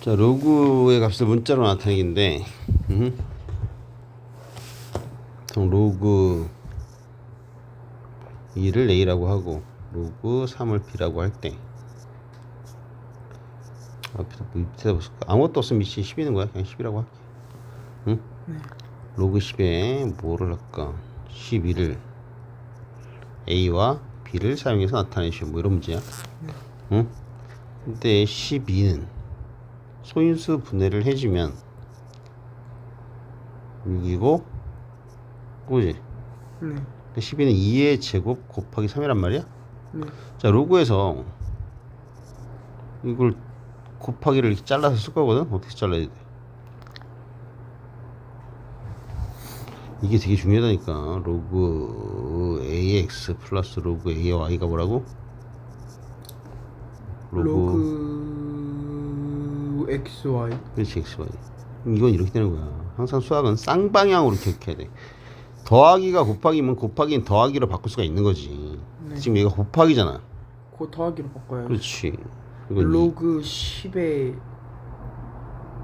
자 로그의 값을 문자로 나타내기인데 음. 보통 로그 2를 a라고 하고 로그 3을 b라고 할 때. 앞에다 뭐 밑에다 보실까? 아무것도 없으면 밑에 10이는 거야. 그냥 10이라고 할게. 응? 로그 10에 뭐를 할까? 12를 a와 b를 사용해서 나타내시오. 뭐 이런 문제야. 응? 근데 12는 소인수 분해를 해주면 6이고 그지? 네. 12는 2의 제곱 곱하기 3이란 말이야? 네. 자 로그에서 이걸 곱하기를 이렇게 잘라서 쓸 거거든? 어떻게 잘라야 돼? 이게 되게 중요하다니까 로그 ax 플러스 로그 a의 y가 뭐라고? 로그 XY 그렇지 xy 이건 이렇게 되는 거야. 항상 수학은 쌍방향으로 기억해야 돼. 더하기가 곱하기면 곱하기는 더하기로 바꿀 수가 있는 거지. 네. 지금 얘가 곱하기잖아. 그 더하기로 바꿔요 그렇지. 이건 로그 10에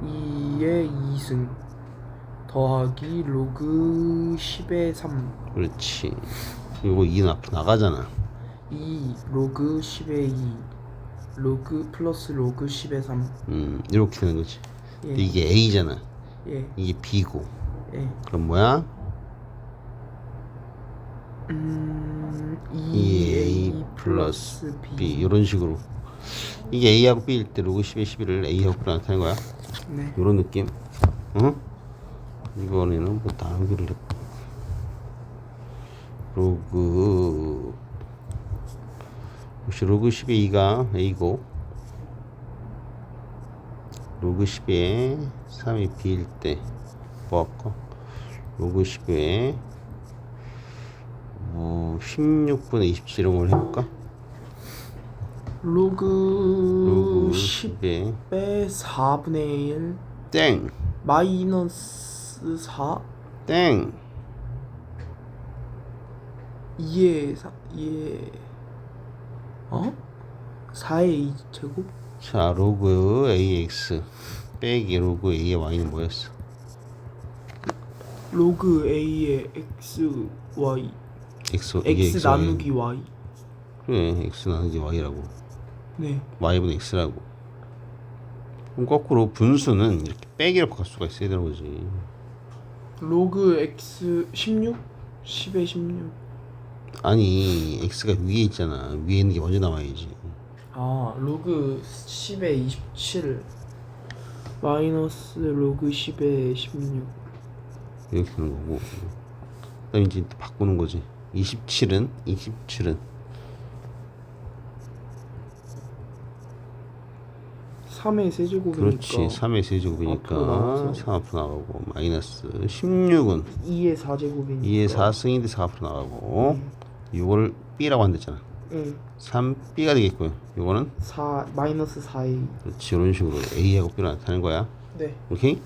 2의 2승. 더하기 로그 10의 3 그렇지. 이거 2는 앞으로 나가잖아. 2 로그 10의 2 로그 플러스 로그 10의 3 음 이렇게 되는 거지 예. 이게 a잖아 예. 이게 b고 예. 그럼 뭐야? 음, 2a 2a 플러스 B, b 이런 식으로 이게 a하고 b일 때 로그 10에 11을 a하고 b로 나타내는 거야 네. 이런 느낌 어? 이번에는 뭐 나누기를 했고 로그 혹시 로그 10의 2가 a고 로그 10의 3이 b일 때 뭐할까 로그 10의 뭐 16분의 27 이런 걸 해볼까? 로그, 로그 10의 10의 4분의 1 땡. 마이너스 4 땡. 2의 4 2의 어? 4의 2제곱? 자, 로그 AX 빼기 로그 A의 Y는 뭐였어? 로그 A의 X, Y X, 이게 X X. 나누기 Y 그래, X 나누기 Y라고. 네 Y분의 X라고. 그럼 거꾸로 분수는 이렇게 빼기로 바꿀 수가 있어야 되는 거지. 로그 X 16? 10의 16 아니, X가 위에 있잖아. 위에 있는 게 먼저 나와야지. 아 로그 10의 27 마이너스 로그 10의 16 이렇게 하는 거고. 그 다음에 이제 또 바꾸는 거지. 27은, 27은 3의 세제곱이니까 그렇지. 3의 앞으로 세제곱이니까 나와서. 3 앞으로 나가고 마이너스 16은 2의 4제곱이니까 2의 4승인데 4 앞으로 나가고 이거를 B라고 한댔잖아. 응. 3B가 되겠고요. 이거는? 4 마이너스 4의 그렇지 이런 식으로 A하고 B로 나타내는 거야. 네. 오케이? 네.